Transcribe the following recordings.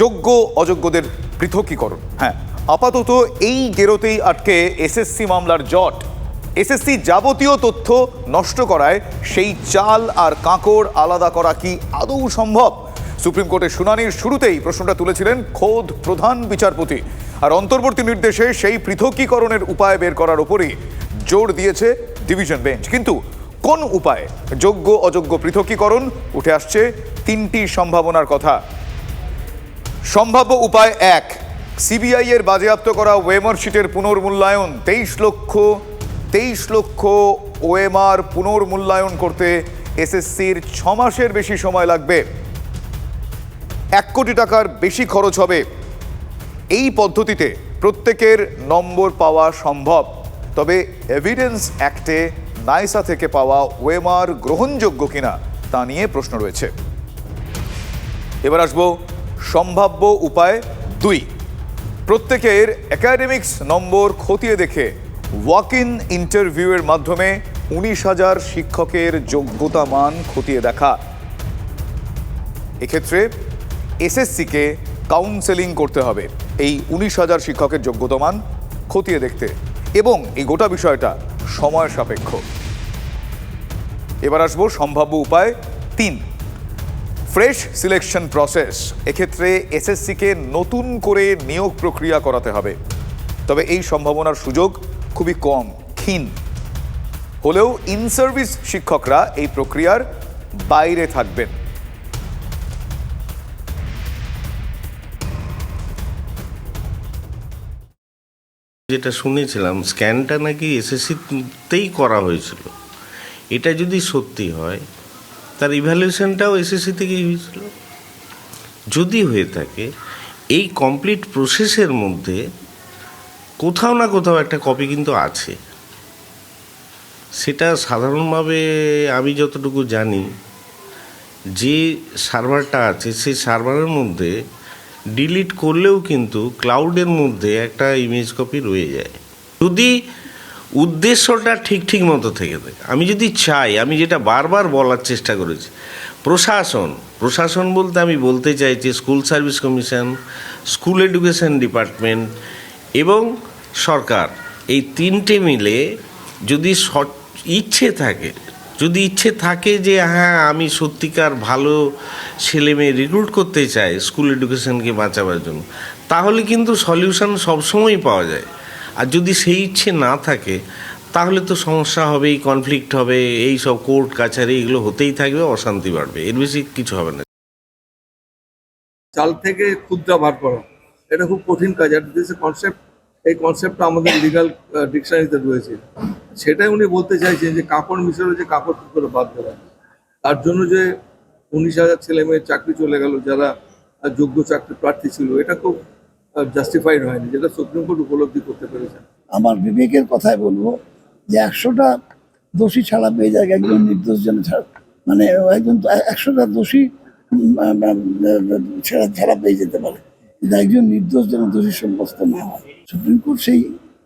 যোগ্য, অযোগ্যদের পৃথকীকরণ। হ্যাঁ আপাতত এই গেরোতেই আটকে এসএসসি মামলার জট। এসএসসি যাবতীয় তথ্য নষ্ট করায় সেই চাল আর কাঁকড় আলাদা করা কি আদৌ সম্ভব? সুপ্রিম কোর্টের শুনানির শুরুতেই প্রশ্নটা তুলেছিলেন খোদ প্রধান বিচারপতি। আর অন্তর্বর্তী নির্দেশে সেই পৃথকীকরণের উপায় বের করার উপরই জোর দিয়েছে ডিভিশন বেঞ্চ। কিন্তু কোন উপায়ে যোগ্য, অযোগ্য পৃথকীকরণ? উঠে আসছে তিনটি সম্ভাবনার কথা। সম্ভাব্য উপায় এক সিবিআই এর বাজেয়াপ্ত করা ওয়েমার শিটের পুনর্মূল্যায়ন। তেইশ লক্ষ তেইশ লক্ষ ওএমআর পুনর্মূল্যায়ন করতে এসএসসির ছ মাসের বেশি সময় লাগবে। এক কোটি টাকার বেশি খরচ হবে। এই পদ্ধতিতে প্রত্যেকের নম্বর পাওয়া সম্ভব। তবে এভিডেন্স অ্যাক্টে নাইসা থেকে পাওয়া ওয়েমার গ্রহণযোগ্য কিনা তা নিয়ে প্রশ্ন রয়েছে। এবার আসব সম্ভাব্য উপায় দুই। প্রত্যেকের একাডেমিক্স নম্বর খতিয়ে দেখে ওয়াক ইন ইন্টারভিউয়ের মাধ্যমে উনিশ হাজার শিক্ষকের যোগ্যতা মান খতিয়ে দেখা। এক্ষেত্রে এসএসসিকে কাউন্সেলিং করতে হবে এই উনিশ হাজার শিক্ষকের যোগ্যতা মান খতিয়ে দেখতে এবং এই গোটা বিষয়টা সময় সাপেক্ষ। এবার আসব সম্ভাব্য উপায় তিন। Fresh selection process. এক্ষেত্রে এসএসসিকে নতুন করে নিয়োগ প্রক্রিয়া করাতে হবে। তবে এই সম্ভাবনার সুযোগ খুবই কম, ক্ষীণ। হলেও ইন সার্ভিস শিক্ষকরা এই প্রক্রিয়ার বাইরে থাকবেন। যেটা শুনেছিলাম, স্ক্যানটা নাকি এসএসসিতেই করা হয়েছিল। এটা যদি সত্যি হয় তার ইভ্যালুয়েশনটাও এসএসসি থেকেই হয়েছিল। যদি হয়ে থাকে, এই কমপ্লিট প্রসেসের মধ্যে কোথাও না কোথাও একটা কপি কিন্তু আছে। সেটা সাধারণভাবে আমি যতটুকু জানি, যে সার্ভারটা আছে, সেই সার্ভারের মধ্যে ডিলিট করলেও কিন্তু ক্লাউডের মধ্যে একটা ইমেজ কপি রয়ে যায়। যদি উদ্দেশ্যটা ঠিক ঠিক মতো থেকে থাকে আমি যদি চাই, আমি যেটা বারবার বলার চেষ্টা করেছি, প্রশাসন প্রশাসন বলতে আমি বলতে চাইছি school service commission, school education department এবং সরকার, এই তিনটে মিলে যদি ইচ্ছে থাকে, যদি ইচ্ছে থাকে যে হ্যাঁ আমি সত্যিকার ভালো ছেলে মেয়ে রিক্রুট করতে চাই স্কুল এডুকেশনকে বাঁচাবার জন্য, তাহলে কিন্তু সলিউশন সবসময়ই পাওয়া যায়। আর যদি সেই ইচ্ছে না থাকে, তাহলে তো সমস্যা হবেই কনফ্লিক্ট হবে, এই সব কোর্ট কাছারি এগুলো হতেই থাকবে, অশান্তি বাড়বে। এর বেশি কিছু হবে না। চাল থেকে ক্ষুদ্রা বার করা। এটা খুব কঠিন কাজ। আর কনসেপ্ট এই কনসেপ্টটা আমাদের লিগাল ডিকশনারিতে রয়েছে। সেটাই উনি বলতে চাইছেন যে কাপড় মিশরে যে কাপড় কি করে বাদ দেওয়া। তার জন্য যে উনিশ হাজার ছেলে মেয়ের চাকরি চলে গেল, যারা যোগ্য চাকরি প্রার্থী ছিল, এটা খুব জাস্টিফাইড হয়নি, যেটা সুপ্রিম কোর্ট উপলব্ধি করতে পেরেছেন আমার বিবেকের কথাই বলব যে একশোটা দোষী ছাড়া পেয়ে যায় একজন নির্দোষ, যেন ছাড়া মানে একজন একশোটা দোষী ছাড়া ছাড়া পেয়ে যেতে পারে। কিন্তু একজন নির্দোষ যেন দোষী সাব্যস্ত না হয়। সুপ্রিম কোর্ট সেই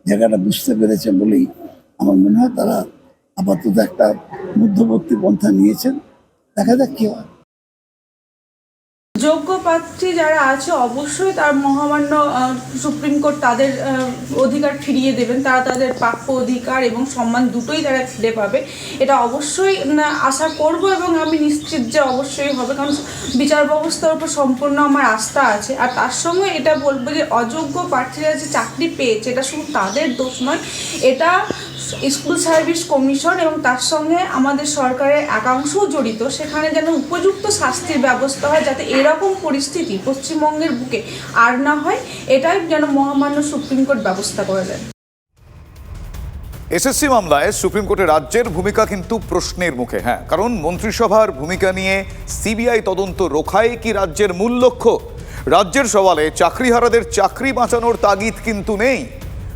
জায়গাটা বুঝতে পেরেছে বলেই আমার মনে হয় তারা আপাতত একটা মধ্যবর্তী পন্থা নিয়েছেন। দেখা যাক কি হয়। যোগ্য প্রার্থী যারা আছে, অবশ্যই তার মহামান্য সুপ্রিম কোর্ট তাদের অধিকার ফিরিয়ে দেবেন। তারা তাদের প্রাপ্য অধিকার এবং সম্মান দুটোই তারা ফিরে পাবে। এটা অবশ্যই আশা করব এবং আমি নিশ্চিত যে অবশ্যই হবে। কারণ বিচার ব্যবস্থার উপর সম্পূর্ণ আমার আস্থা আছে। আর তার সঙ্গে এটা বলব যে, অযোগ্য প্রার্থীরা যে চাকরি পেয়েছে, এটা শুধু তাদের দোষ নয়। এটা স্কুল সার্ভিস কমিশন এবং তার সঙ্গে আমাদের সরকারের একাংশও জড়িত। সেখানে যেন উপযুক্ত শাস্তির ব্যবস্থা হয় যাতে এরকম পরিস্থিতি পশ্চিমবঙ্গের বুকে আর না হয়, এটাই যেন মহামান্য সুপ্রিম কোর্ট ব্যবস্থা করে দেন এসএসসি মামলায় সুপ্রিম কোর্টে রাজ্যের ভূমিকা কিন্তু প্রশ্নের মুখে হ্যাঁ। কারণ মন্ত্রিসভার ভূমিকা নিয়ে সিবিআই তদন্ত রোখাই কি রাজ্যের মূল লক্ষ্য? রাজ্যের সওয়ালে চাকরিহারাদের চাকরি বাঁচানোর তাগিদ কিন্তু নেই।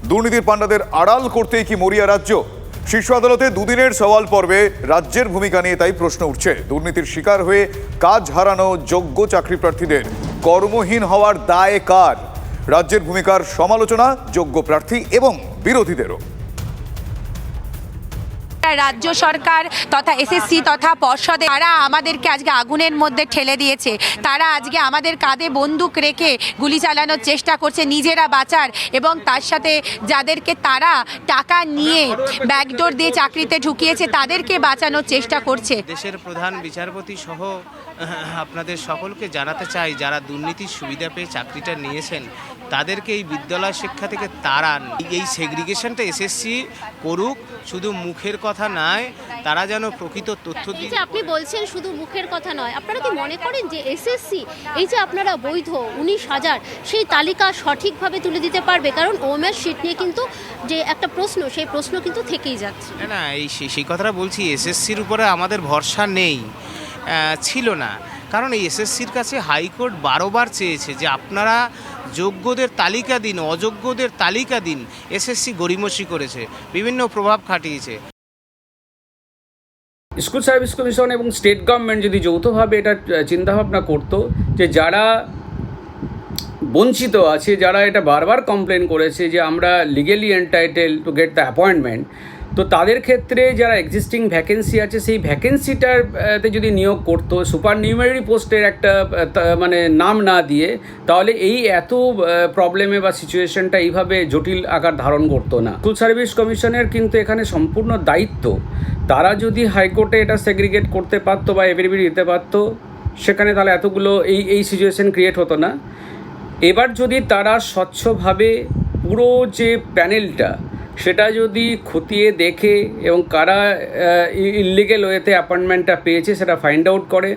দুর্নীতির পাণ্ডাদের আড়াল করতেই কি মরিয়া রাজ্য? শীর্ষ আদালতে দুদিনের সওয়াল পর্বে রাজ্যের ভূমিকা নিয়ে তাই প্রশ্ন উঠছে। দুর্নীতির শিকার হয়ে কাজ হারানো যোগ্য চাকরি প্রার্থীদের কর্মহীন হওয়ার দায় কার? রাজ্যের ভূমিকার সমালোচনা যোগ্য প্রার্থী এবং বিরোধীদেরও। রাজ্য সরকার তথা এসএসসি তথা পর্ষদে তারা আমাদেরকে আজকে আগুনের মধ্যে ঠেলে দিয়েছে। তারা আজকে আমাদের কাঁধে বন্দুক রেখে গুলি চালানোর চেষ্টা করছে নিজেরা বাঁচার এবং তার সাথে যাদেরকে তারা টাকা নিয়ে ব্যাকডোর দিয়ে চাকরিতে ঢুকিয়েছে, তাদেরকে বাঁচানোর চেষ্টা করছে। দেশের প্রধান বিচারপতি সহ আপনাদের সকলকে জানাতে চাই, যারা দুর্নীতির সুবিধা পেয়ে চাকরিটা নিয়েছেন, তাদেরকে এই বিদ্যালয় শিক্ষা থেকে তাড়ান। এই সেগ্রিগেশনটা এসএসসি করুক, শুধু মুখের কথা নয় তারা যেন প্রকৃত তথ্য দিয়ে আপনি বলছেন শুধু মুখের কথা নয় আপনারা কি মনে করেন যে এসএসসি এই যে আপনারা বৈধ উনিশ হাজার সেই তালিকা সঠিকভাবে তুলে দিতে পারবে? কারণ ওমের শিট নিয়ে কিন্তু যে একটা প্রশ্ন সেই প্রশ্ন কিন্তু থেকেই যাচ্ছে। না না এই সেই কথাটা বলছি এসএসসির উপরে আমাদের ভরসা নেই ছিল না। কারণ এই এসএসসির কাছে হাইকোর্ট বারোবার চেয়েছে যে আপনারা যোগ্যদের তালিকা দিন অযোগ্যদের তালিকা দিন এসএসসি গরিমসি করেছে বিভিন্ন প্রভাব খাটিয়েছে। স্কুল সার্ভিস কমিশন এবং স্টেট গভর্নমেন্ট যদি যৌথভাবে এটা চিন্তাভাবনা করতো যে যারা বঞ্চিত আছে, যারা এটা বারবার কমপ্লেন করেছে যে আমরা legally entitled to get the appointment তো তাদের ক্ষেত্রে যারা এক্সিস্টিং ভ্যাকেন্সি আছে, সেই ভ্যাকেন্সিটার তে যদি নিয়োগ করতো সুপার নিউমারি পোস্টের একটা মানে নাম না দিয়ে, তাহলে এই এত প্রবলেমে বা সিচুয়েশনটা এইভাবে জটিল আকার ধারণ করতো না। স্কুল সার্ভিস কমিশনের কিন্তু এখানে সম্পূর্ণ দায়িত্ব। তারা যদি হাইকোর্টে এটা সেগ্রিগেট করতে পারতো বা এভিডেভিট দিতে পারতো, সেখানে তাহলে এতগুলো এই এই সিচুয়েশন ক্রিয়েট হতো না। এবার যদি তারা স্বচ্ছভাবে পুরো যে প্যানেলটা সেটা যদি খতিয়ে দেখে এবং কারা ইলিগেল ওয়েতে অ্যাপয়েন্টমেন্টটা পেয়েছে সেটা ফাইন্ড আউট করে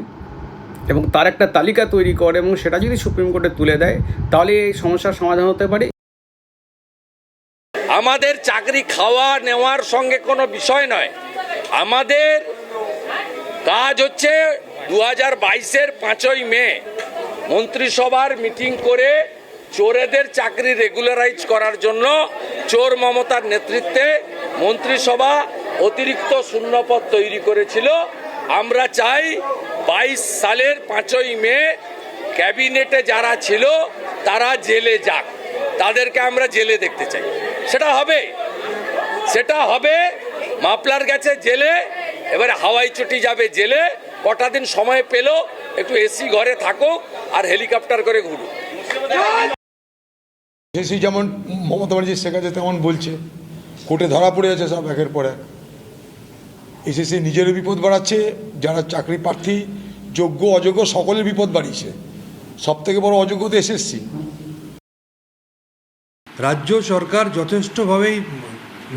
এবং তার একটা তালিকা তৈরি করে এবং সেটা যদি সুপ্রিম কোর্টে তুলে দেয়, তাহলে এই সমস্যার সমাধান হতে পারে। আমাদের চাকরি খাওয়া নেওয়ার সঙ্গে কোনো বিষয় নয়। আমাদের কাজ হচ্ছে দু হাজার বাইশের পাঁচই মে মন্ত্রিসভার মিটিং করে চোরেদের চাকরি রেগুলারাইজ করার জন্য চোর মমতার নেতৃত্বে মন্ত্রিসভা অতিরিক্ত শূন্যপদ তৈরি করেছিল। আমরা চাই বাইশ সালের পাঁচই মে ক্যাবিনেটে যারা ছিল, তারা জেলে যাক। তাদেরকে আমরা জেলে দেখতে চাই। সেটা হবে। সেটা হবে মাপলার গেছে জেলে, এবারে হাওয়াই চটি যাবে জেলে, কটা দিন সময় পেল, একটু এসি ঘরে থাকুক আর হেলিকপ্টার করে ঘুরুক। এসএসসি যেমন মমতা ব্যানার্জি শেখাচ্ছে তেমন বলছে। কোর্টে ধরা পড়ে আছে সব একের পর এক। এসএসসি নিজেরও বিপদ বাড়াচ্ছে, যারা চাকরি প্রার্থী, যোগ্য, অযোগ্য, সকলের বিপদ বাড়িয়েছে। সব থেকে বড় অযোগ্য তো এসএসসি। রাজ্য সরকার যথেষ্টভাবেই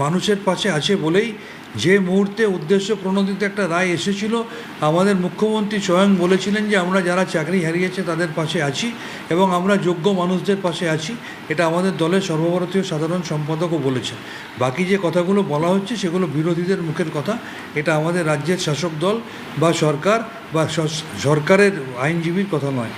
মানুষের পাশে আছে বলেই যে মুহূর্তে উদ্দেশ্য প্রণোদিত একটা রায় এসেছিল, আমাদের মুখ্যমন্ত্রী স্বয়ং বলেছিলেন যে আমরা যারা চাকরি হারিয়েছে তাদের পাশে আছি এবং আমরা যোগ্য মানুষদের পাশে আছি। এটা আমাদের দলের সর্বভারতীয় সাধারণ সম্পাদকও বলেছেন। বাকি যে কথাগুলো বলা হচ্ছে সেগুলো বিরোধীদের মুখের কথা। এটা আমাদের রাজ্যের শাসক দল বা সরকার বা সরকারের আইনজীবীর কথা নয়।